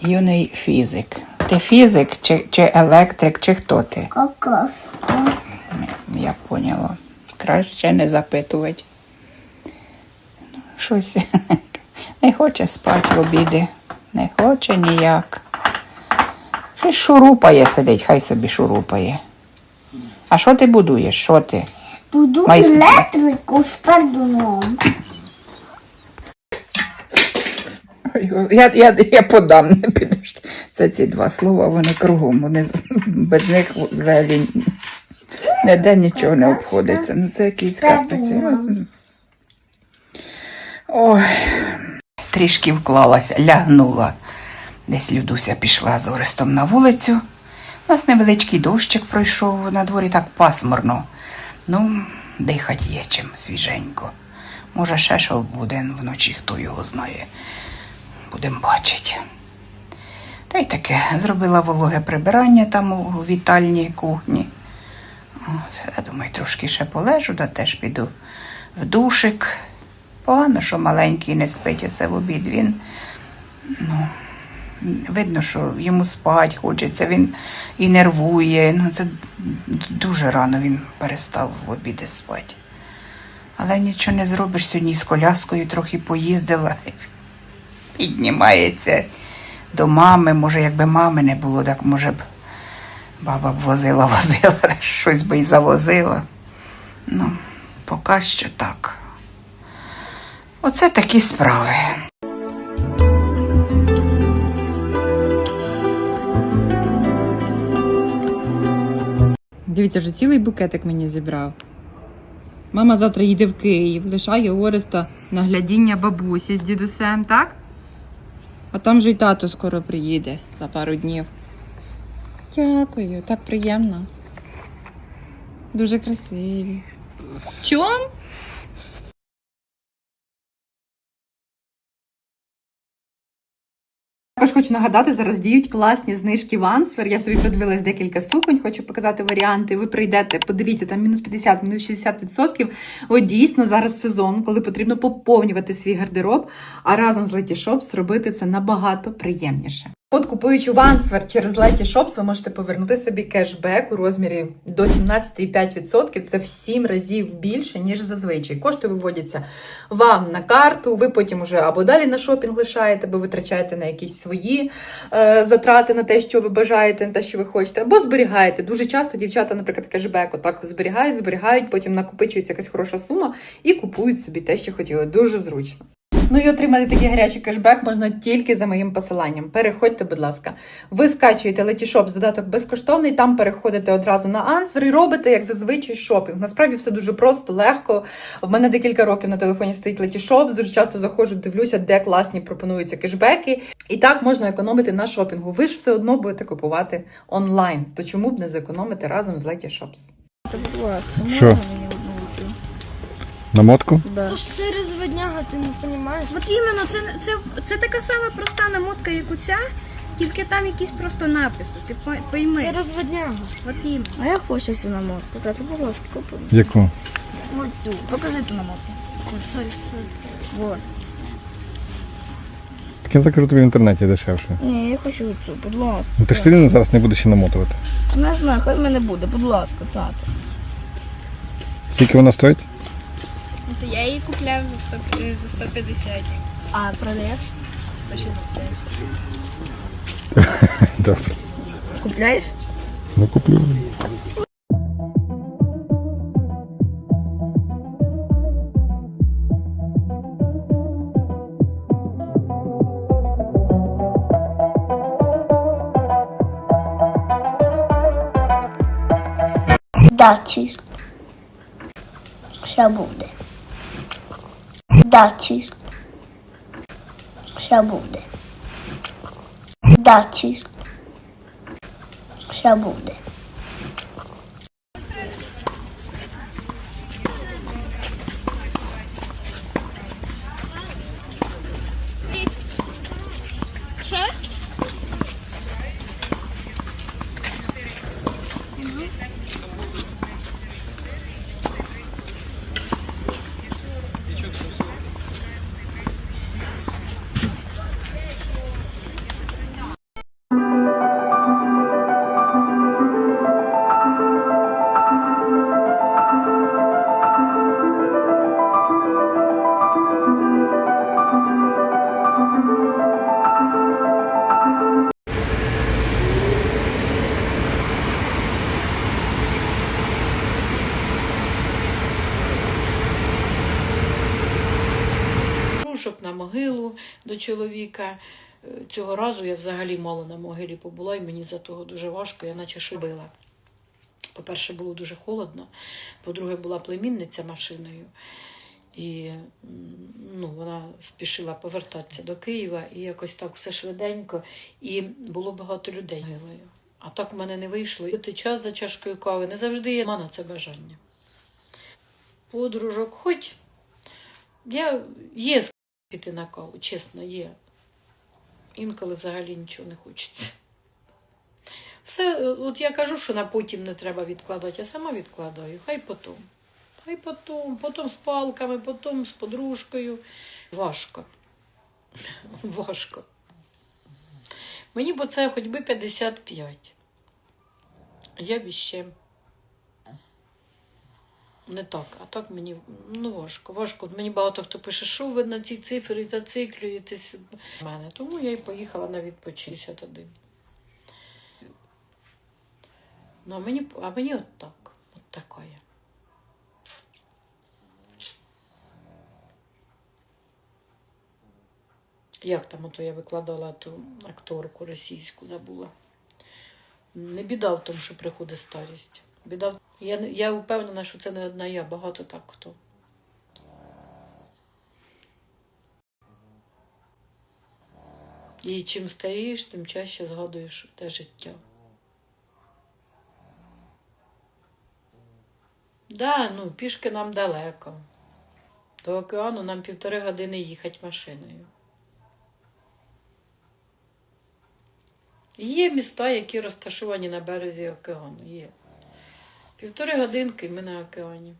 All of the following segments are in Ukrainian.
юний фізик. Ти фізик чи, чи електрик, чи хто ти? Кокос. Я поняла. Краще не запитувати. Щось не хоче спати в обіди. Не хоче ніяк. Щось шурупає сидить, хай собі шурупає. А що ти будуєш? Що ти? Буду Майс- електрику з пердуном. Ой, Я, я, я подам, не підеш. Це ці два слова, вони кругом. Вони без них взагалі ніде нічого не обходиться. Ну це якийсь капець. Ой. Трішки вклалася, лягнула. Десь Людуся пішла з Орестом на вулицю. У нас невеличкий дощик пройшов, на дворі так пасмурно. Ну, дихать є чим свіженько. Може, ще що буде вночі, хто його знає. Будемо бачити. Та й таке, зробила вологе прибирання там у вітальні кухні. От, я думаю, трошки ще полежу, да теж піду в душик. Погано, що маленький не спить оце в обід. Він ну, видно, що йому спать хочеться, він і нервує. Ну, це дуже рано він перестав в обіди спати. Але нічого не зробиш сьогодні з коляскою трохи поїздила. Піднімається до мами. Може, якби мами не було, так може б баба б возила, возила, щось би й завозила. Ну, поки що так. Оце такі справи. Дивіться, вже цілий букетик мені зібрав. Мама завтра їде в Київ, лишає Ореста на глядіння бабусі з дідусем, так? А там же й тато скоро приїде за пару днів. Дякую, так приємно. Дуже красиві. Чом? Також хочу нагадати, зараз діють класні знижки в Ансфер. Я собі подивилась декілька суконь, хочу показати варіанти. Ви прийдете, подивіться, там мінус 50, мінус 60%. От дійсно зараз сезон, коли потрібно поповнювати свій гардероб, а разом з Letyshops зробити це набагато приємніше. От купуючи в Ансвер через Letty Shops, ви можете повернути собі кешбек у розмірі до 17,5%. Це в 7 разів більше, ніж зазвичай. Кошти виводяться вам на карту, ви потім уже або далі на шопінг лишаєте, або витрачаєте на якісь свої е, затрати на те, що ви бажаєте, на те, що ви хочете, або зберігаєте. Дуже часто дівчата, наприклад, кешбек отак зберігають, зберігають, потім накопичується якась хороша сума і купують собі те, що хотіли. Дуже зручно. Ну і отримати такий гарячий кешбек можна тільки за моїм посиланням. Переходьте, будь ласка. Ви скачуєте Letyshops з додаток безкоштовний, там переходите одразу на Answer і робите, як зазвичай, шопінг. Насправді все дуже просто, легко. В мене декілька років на телефоні стоїть Letyshops, Дуже часто заходжу, дивлюся, де класні пропонуються кешбеки. І так можна економити на шопінгу. Ви ж все одно будете купувати онлайн. То чому б не зекономити разом з Letyshops? Будь ласка, можна мені? Намотку? Да. То ж це розводняга, ти не розумієш? От іменно, це, це, це така сама проста намотка, як у ця, тільки там якісь просто написи. Ти по- пойми. Це розводняга. От іменно. А я хочу цю намотку. Тата, будь ласка, купи. Яку? Ось цю. Покажи ту намотку. Сорі, сорі. Вот. Так я закажу тобі в інтернеті дешевше. Ні, я хочу цю, будь ласка. Ну ти ж все рівно зараз не будеш ще намотувати. Не знаю, хай в мене буде, будь ласка, тато. Скільки вона стоїть? Це я її купляв за, 100, е, за 150. А продаєш? 160. Добре. Купляєш? Ну куплю. Дачі. Ще буде. Дачі. Ще буде. Дачі. Ще буде. Подушок на могилу до чоловіка. Е, Цього разу я взагалі мало на могилі побула, і мені за того дуже важко, я наче шибила. По-перше, було дуже холодно, по-друге, була племінниця машиною. І ну, вона спішила повертатися до Києва, і якось так все швиденько, і було багато людей могилою. А так в мене не вийшло. І ти час за чашкою кави не завжди є на це бажання. Подружок, хоч я є піти на каву, чесно, є. Інколи взагалі нічого не хочеться. Все, е, от я кажу, що на потім не треба відкладати, я сама відкладаю, хай потім. Хай потім, потім з палками, потім з подружкою. Важко. Важко. Мені бо це хоч би 55. Я б іще не так, а так мені ну, важко. Важко. Мені багато хто пише, що ви на ці цифри зациклюєтесь. в мене. Тому я й поїхала на відпочинок туди. Ну, а мені, а мені от так. От така. Як там ото я викладала ту акторку російську, забула. Не біда в тому, що приходить старість. Біда в... я, я впевнена, що це не одна я, багато так хто. І чим старієш, тим чаще згадуєш те життя. Да, ну, пішки нам далеко. До океану нам півтори години їхати машиною. Є міста, які розташовані на березі океану. Є. Півтори годинки ми на океані.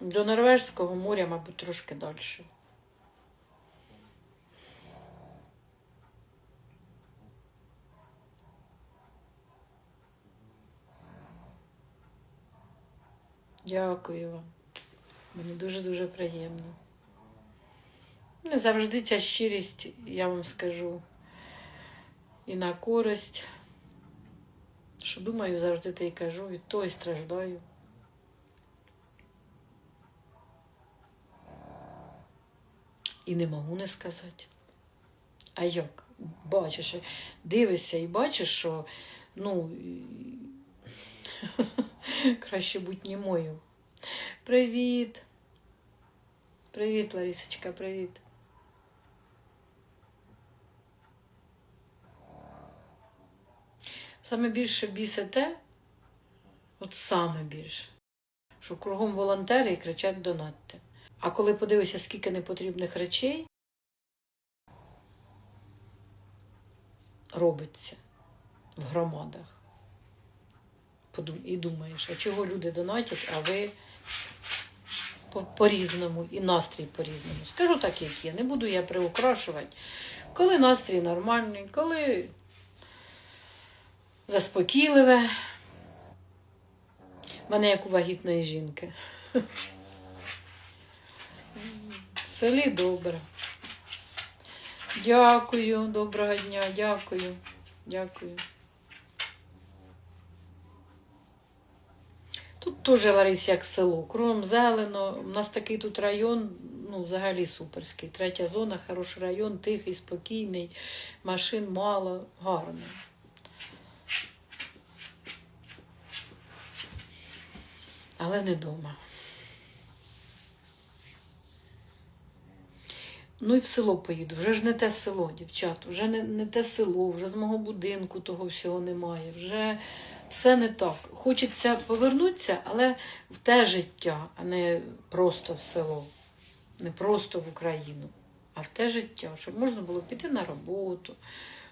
До Норвежського моря, мабуть, трошки далі. Дякую вам. Мені дуже-дуже приємно. Не завжди ця щирість, я вам скажу, і на користь. Що думаю, завжди те й кажу, від того і страждаю. І не можу не сказати. А як? Бачиш, дивишся і бачиш, що ну краще будь німою. Привіт. Привіт, Ларісочка, привіт. Саме більше бісе те, от саме більше, що кругом волонтери і кричать донатьте. А коли подивишся, скільки непотрібних речей робиться в громадах, і думаєш, а чого люди донатять, а ви по-різному і настрій по-різному. Скажу так, як є. Не буду я приукрашувати. Коли настрій нормальний, коли заспокійливе. Мене як у вагітної жінки. В селі добре. Дякую, доброго дня, дякую, дякую. Тут теж Ларись як село. Кругом зелено. У нас такий тут район, ну, взагалі суперський. Третя зона, хороший район, тихий, спокійний, машин мало, гарно. Але не вдома. Ну і в село поїду. Вже ж не те село, дівчат, вже не, не те село, вже з мого будинку того всього немає. Вже все не так. Хочеться повернутися, але в те життя, а не просто в село, не просто в Україну, а в те життя, щоб можна було піти на роботу.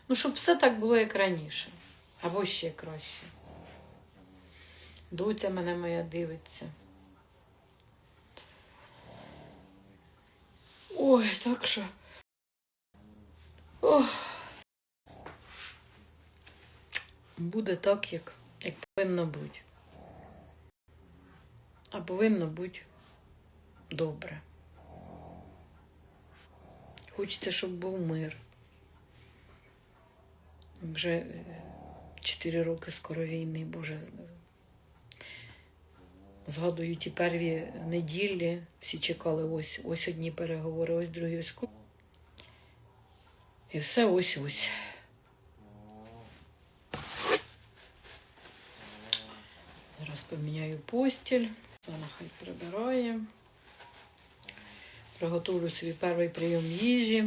Ну, щоб все так було, як раніше, або ще краще. Доця мене моя дивиться. Ой, так що. Ох. Буде так, як, як повинно бути. А повинно бути добре. Хочеться, щоб був мир. Вже е, чотири роки скоро війни, Боже. Згадую ті перві неділі, всі чекали ось, ось одні переговори, ось другі ось. І все ось ось. Зараз поміняю постіль. Вона хай прибирає. Приготую собі перший прийом їжі.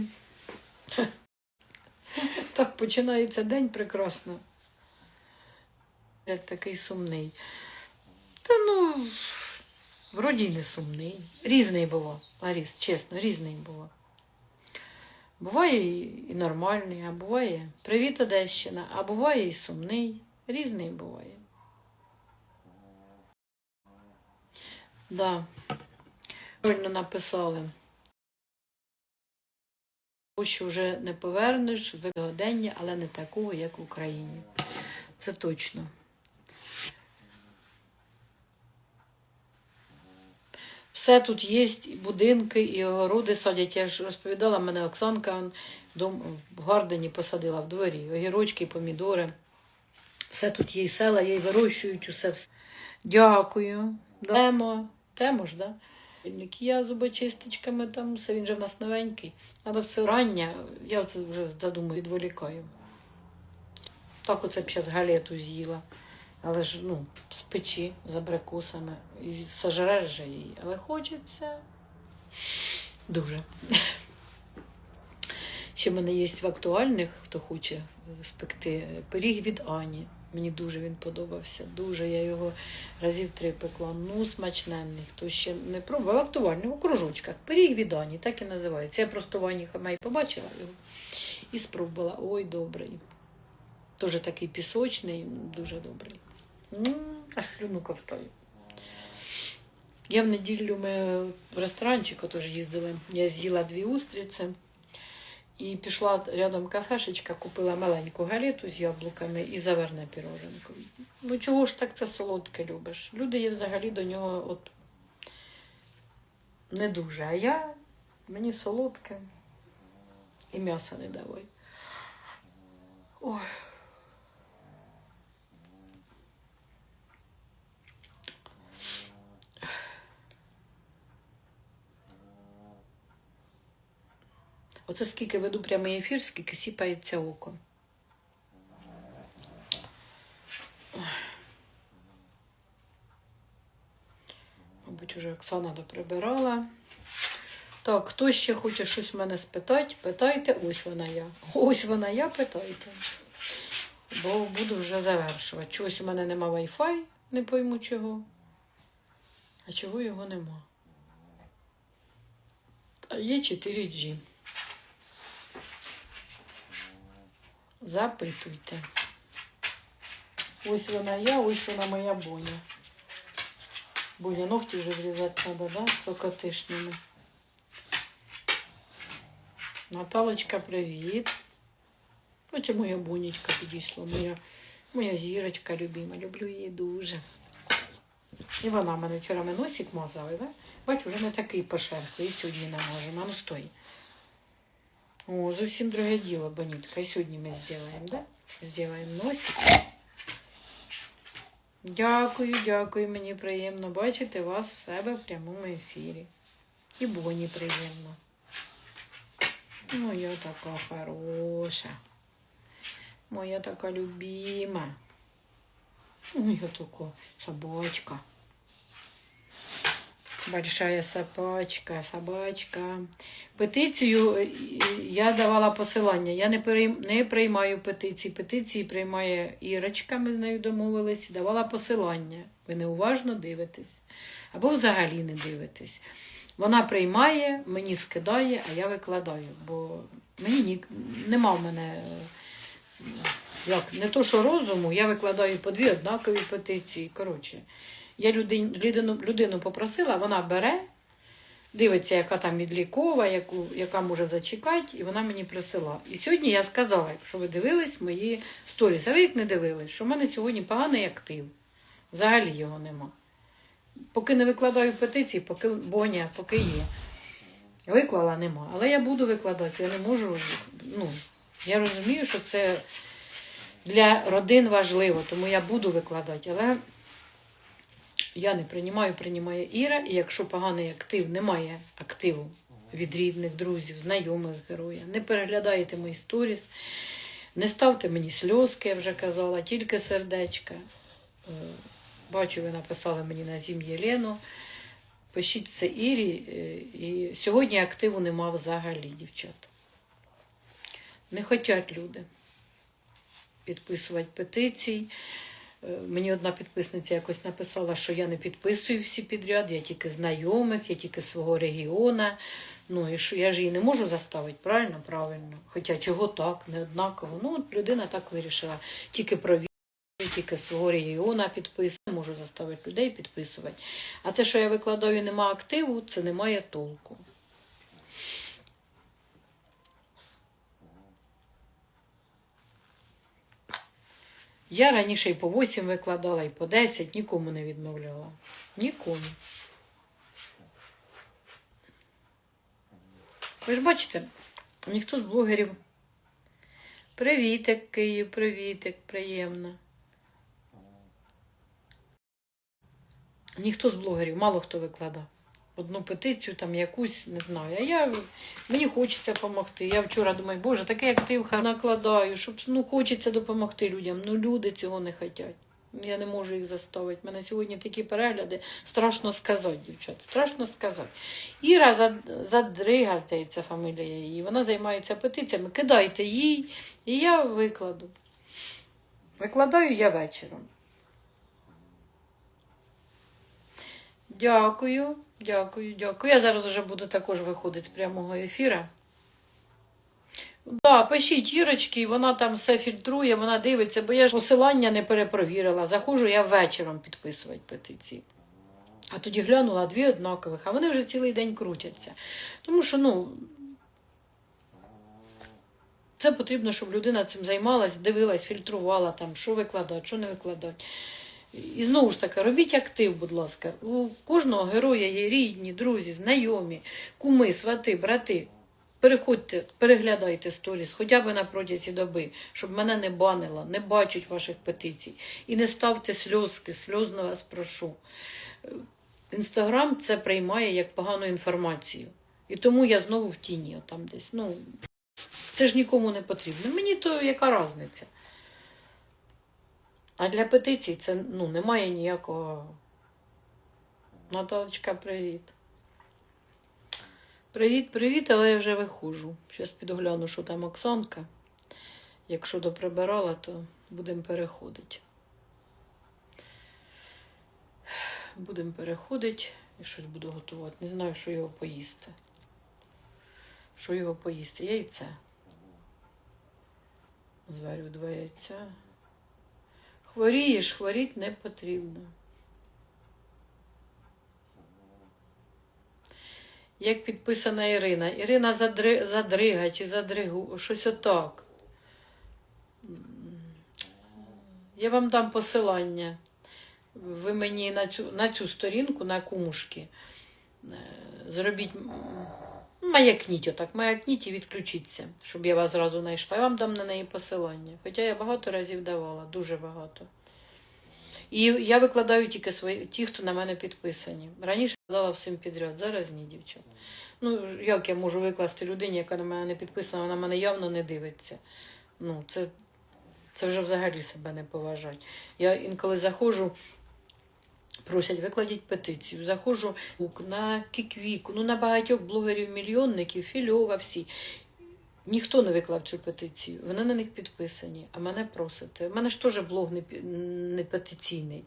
Так починається день прекрасно. Як такий сумний. Та ну, вроді не сумний. Різний було. Ларіс, чесно, різний було. Буває і нормальний, а буває привіт Одещина, а буває і сумний. Різний буває. Да. Правильно написали. Що вже не повернеш вигодення, але не такого, як в Україні. Це точно. Все тут є, і будинки, і огороди садять. Я ж розповідала, мене Оксанка дом в Гардені посадила в дворі. Огірочки, помідори. Все тут є, і села і вирощують усе. все. Дякую. Темо. Темо ж, да? Я зубочисточками там, все він же в нас новенький. Але все рання, я оце вже задумаю, відволікаю. Так оце б зараз галету з'їла. Але ж ну, з печі, з абрикосами. І сожреш же її. Але хочеться дуже. Ще в мене є в актуальних, хто хоче спекти пиріг від Ані. Мені дуже він подобався. Дуже я його разів три пекла. Ну, смачненний. Хто ще не пробував, актуальний у кружочках. Пиріг від Ані, так і називається. Я просто в Ані Хамей побачила його і спробувала. Ой, добрий. Теж такий пісочний, дуже добрий. М, Аж слюну ковтаю. Я в неділю ми в ресторанчик теж їздили. Я з'їла дві устриці і пішла рядом кафешечка, купила маленьку галету з яблуками і заверне піроженку. Ну чого ж так це солодке любиш? Люди є взагалі до нього от не дуже. А я мені солодке і м'яса не давай. Ой. Оце скільки веду прямий ефір, скільки сіпається око. Мабуть, уже Оксана доприбирала. Так, хто ще хоче щось в мене спитати, питайте. Ось вона я. Ось вона я, питайте. Бо буду вже завершувати. Чогось у мене нема Wi-Fi, не пойму чого. А чого його нема? Є 4G. Запитуйте. Ось вона я, ось вона моя боня. Боня, ногті вже зрізати треба, да? Сокотишними. Наталочка, привіт. Ось і моя бонечка підійшла. Моя, моя зірочка любима. Люблю її дуже. І вона мене вчора носик мазали, да? Бачу, вже не такий пошерхлий, і сьогодні не можемо. Ну стой. О, зовсім друге діло, Бонітка. І сьогодні ми зробимо, да? Зробимо носик. Дякую, дякую. Мені приємно бачити вас в себе в прямому ефірі. І Боні приємно. Моя така хороша. Моя така любима. Моя така собачка. Большая собачка, собачка. Петицію я давала посилання. Я не, приймаю петиції. Петиції приймає Ірочка, ми з нею домовились. Давала посилання. Ви неуважно дивитесь. Або взагалі не дивитесь. Вона приймає, мені скидає, а я викладаю. Бо мені ні, нема в мене е, як, не то, що розуму, я викладаю по дві однакові петиції. Коротше, я людину, людину, попросила, вона бере, дивиться, яка там відлікова, яку, яка може зачекати, і вона мені присила. І сьогодні я сказала, якщо ви дивились мої сторіс, а ви їх не дивились, що в мене сьогодні поганий актив. Взагалі його нема. Поки не викладаю петиції, поки боня, поки є. Виклала нема. Але я буду викладати, я не можу. Ну, я розумію, що це для родин важливо, тому я буду викладати. Але Я не приймаю, приймає Іра, і якщо поганий актив, немає активу від рідних, друзів, знайомих героя, не переглядайте мої сторіс, не ставте мені сльозки, я вже казала, тільки сердечка. Е, Бачу, ви написали мені на зім Єлену. Пишіть це Ірі. е, І сьогодні активу нема взагалі, дівчата. Не хочуть люди підписувати петицій. Е, Мені одна підписниця якось написала, що я не підписую всі підряд, я тільки знайомих, я тільки свого регіона. Ну і що я ж її не можу заставити, правильно? Правильно. Хоча чого так, не однаково. Ну, от людина так вирішила. Тільки про війну, тільки свого регіона підписую. Не можу заставити людей підписувати. А те, що я викладаю, і нема активу, це не має толку. Я раніше і по 8 викладала, і по 10, нікому не відмовляла. Нікому. Ви ж бачите, ніхто з блогерів. Привітик, Київ, привітик, приємно. Ніхто з блогерів, мало хто викладав. Одну петицію, там якусь, не знаю. А я, мені хочеться допомогти. Я вчора думаю, боже, такий актив накладаю, щоб ну, хочеться допомогти людям. Ну люди цього не хочуть. Я не можу їх заставити. У мене сьогодні такі перегляди. Страшно сказати, дівчат. Страшно сказати. Іра Зад- Задрига, здається, фамілія її. Вона займається петиціями. Кидайте їй, і я викладу. Викладаю я вечором. Дякую, дякую, дякую. Я зараз вже буду також виходити з прямого ефіра. Да, пишіть Ірочки, вона там все фільтрує, вона дивиться, бо я ж посилання не перепровірила. Заходжу я вечором підписувати петиції. А тоді глянула дві однакових, а вони вже цілий день крутяться. Тому що, ну, це потрібно, щоб людина цим займалась, дивилась, фільтрувала там, що викладати, що не викладати. І знову ж таки, робіть актив, будь ласка. У кожного героя є рідні, друзі, знайомі, куми, свати, брати. Переходьте, переглядайте сторіс, хоча б на протязі доби, щоб мене не банило, не бачать ваших петицій. І не ставте сльозки, сльозно вас прошу. Інстаграм це приймає як погану інформацію. І тому я знову в тіні, там десь. Ну, це ж нікому не потрібно. Мені то яка різниця? А для петицій це ну, немає ніякого. Наталочка, привіт. Привіт, привіт, але я вже виходжу. Зараз підгляну, що там Оксанка. Якщо доприбирала, то будемо переходити. Будемо переходити і щось буду готувати. Не знаю, що його поїсти. Що його поїсти? Яйце. Зварю два яйця. Хворієш, хворіть не потрібно. Як підписана Ірина. Ірина задри... задрига чи задригу, щось отак. Я вам дам посилання. Ви мені на цю, на цю сторінку, на кумушки, е, зробіть, маякніть отак, маякніть і відключіться, щоб я вас зразу знайшла. Я вам дам на неї посилання. Хоча я багато разів давала, дуже багато. І я викладаю тільки свої, ті, хто на мене підписані. Раніше дала всім підряд, зараз ні, дівчат. Ну, як я можу викласти людині, яка на мене не підписана, вона мене явно не дивиться. Ну, це, це вже взагалі себе не поважать. Я інколи заходжу, просять, викладіть петицію. Заходжу на Кіквіку, ну на багатьох блогерів-мільйонників, Фільова, всі. Ніхто не виклав цю петицію, вони на них підписані, а мене просите. У мене ж теж блог не, не петиційний.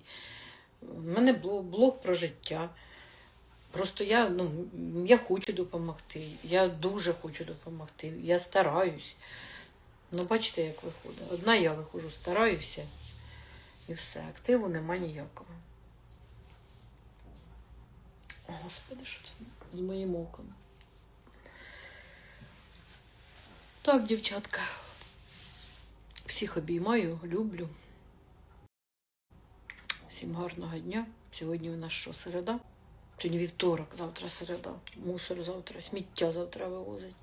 У мене блог, блог про життя. Просто я, ну, я хочу допомогти. Я дуже хочу допомогти. Я стараюсь. Ну, бачите, як виходить. Одна я виходжу, стараюся, і все. Активу нема ніякого. О, Господи, що це з моїм оком? Так, дівчатка. Всіх обіймаю, люблю. Всім гарного дня. Сьогодні у нас що, середа? Сьогодні вівторок, завтра середа. Мусор завтра, сміття завтра вивозить.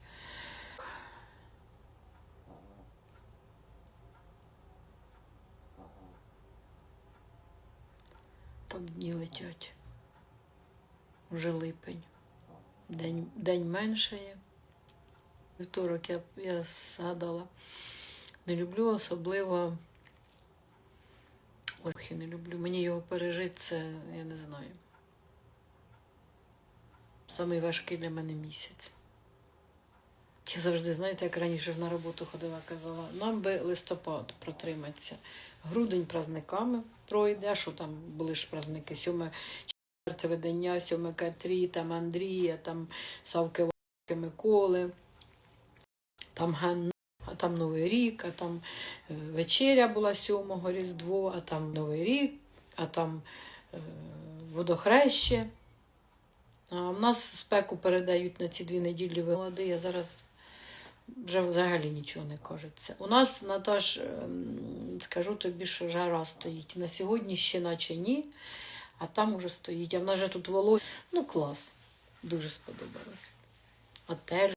Вже липень. День день меншає. Вівторок я я згадала. Не люблю особливо Охі не люблю. Мені його пережити, це я не знаю. Самий важкий для мене місяць. Я завжди, знаєте, як раніше на роботу ходила, казала, нам би листопад протриматися. Грудень праздниками пройде, а що там були ж праздники? 7 це видання Сьомика 3, там Андрія, там Савки Миколи, там Ганна, а там Новий рік, а там е, вечеря була сьомого Різдво, а там Новий рік, а там е, водохреще. А в нас спеку передають на ці дві неділі вилади. Я зараз вже взагалі нічого не кажеться. У нас, Наташ, ем, скажу тобі, що жара стоїть. На сьогодні ще наче ні а там уже стоїть. А в нас же тут волосся. Ну, клас. Дуже сподобалось. Отель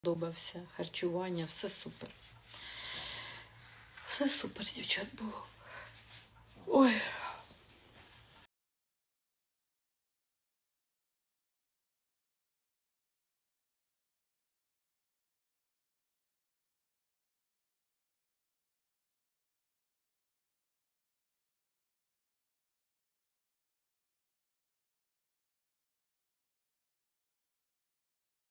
сподобався, харчування, все супер. Все супер, дівчат, було. Ой,